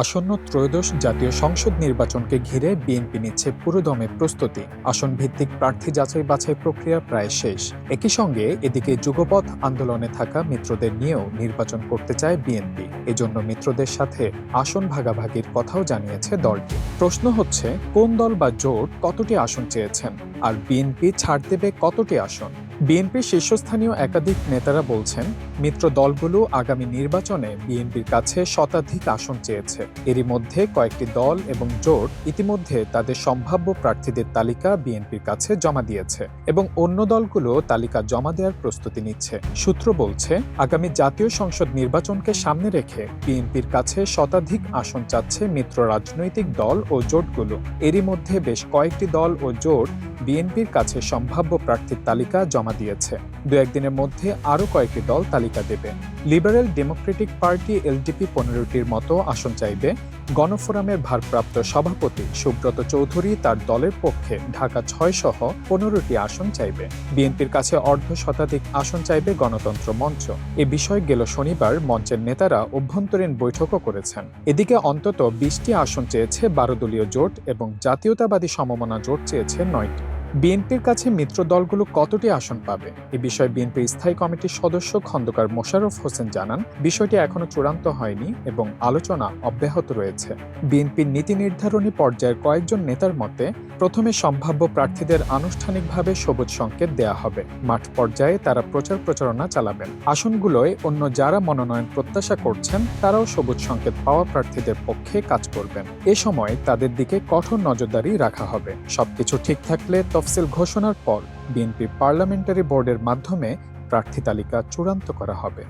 আসন্ন ত্রয়োদশ জাতীয় সংসদ নির্বাচনকে ঘিরে বিএনপি নিচ্ছে পুরোদমে প্রস্তুতি। আসন ভিত্তিক প্রার্থী যাচাই বাছাই প্রক্রিয়া প্রায় শেষ। একই সঙ্গে এদিকে যুগপথ আন্দোলনে থাকা মিত্রদের নিয়েও নির্বাচন করতে চায় বিএনপি। এজন্য মিত্রদের সাথে আসন ভাগাভাগির কথাও জানিয়েছে দলটি। প্রশ্ন হচ্ছে, কোন দল বা জোট কতটি আসন চেয়েছেন? আর বিএনপি ছাড় দেবে কতটি আসন? বিএনপির শীর্ষস্থানীয় একাধিক নেতারা বলছেন, মিত্র দলগুলো আগামী নির্বাচনে বিএনপির কাছে শতাধিক আসন চেয়েছে। এরই মধ্যে কয়েকটি দল এবং জোট ইতিমধ্যে তাদের সম্ভাব্য প্রার্থীদের তালিকা বিএনপির কাছে জমা দিয়েছে এবং অন্য দলগুলো তালিকা জমা দেওয়ার প্রস্তুতি নিচ্ছে। সূত্র বলছে, আগামী জাতীয় সংসদ নির্বাচনকে সামনে রেখে বিএনপির কাছে শতাধিক আসন চাচ্ছে মিত্র রাজনৈতিক দল ও জোটগুলো। এরই মধ্যে বেশ কয়েকটি দল ও জোট বিএনপির কাছে সম্ভাব্য প্রার্থীর তালিকা জমা দিয়েছে। দু একদিনের মধ্যে আরও কয়েকটি দল তালিকা দেবে। লিবারেল ডেমোক্রেটিক পার্টি এলডিপি পনেরোটির মতো আসন চাইবে। গণফোরামের ভারপ্রাপ্ত সভাপতি সুব্রত চৌধুরী তার দলের পক্ষে ঢাকা ছয় সহ পনেরোটি আসন চাইবে। বিএনপির কাছে অর্ধ শতাধিক আসন চাইবে গণতন্ত্র মঞ্চ। এ বিষয়ে গেল শনিবার মঞ্চের নেতারা অভ্যন্তরীণ বৈঠকও করেছেন। এদিকে অন্তত বিশটি আসন চেয়েছে বারো দলীয় জোট এবং জাতীয়তাবাদী সমমনা জোট চেয়েছে নয়টি। বিএনপির কাছে মিত্র দলগুলো কতটি আসন পাবে? এ বিষয়ে বিএনপির স্থায়ী কমিটির সদস্য খন্দকার মোশাররফ হোসেন জানান, বিষয়টি এখনও চূড়ান্ত হয়নি এবং আলোচনা অব্যাহত রয়েছে। বিএনপির নীতি নির্ধারণী পর্যায়ের কয়েকজন নেতার মতে প্রথমে সম্ভাব্য প্রার্থীদের আনুষ্ঠানিকভাবে সবুজ সংকেত দেয়া হবে। মাঠ পর্যায়ে তারা প্রচার প্রচারণা চালাবেন। আসনগুলোয় অন্য যারা মনোনয়ন প্রত্যাশা করছেন, তারাও সবুজ সংকেত পাওয়া প্রার্থীদের পক্ষে কাজ করবেন। এ সময় তাদের দিকে কঠোর নজরদারি রাখা হবে। সবকিছু ঠিক থাকলে তফসিল ঘোষণার পর বিএনপি পার্লামেন্টারি বোর্ডের মাধ্যমে প্রার্থী তালিকা চূড়ান্ত করা হবে।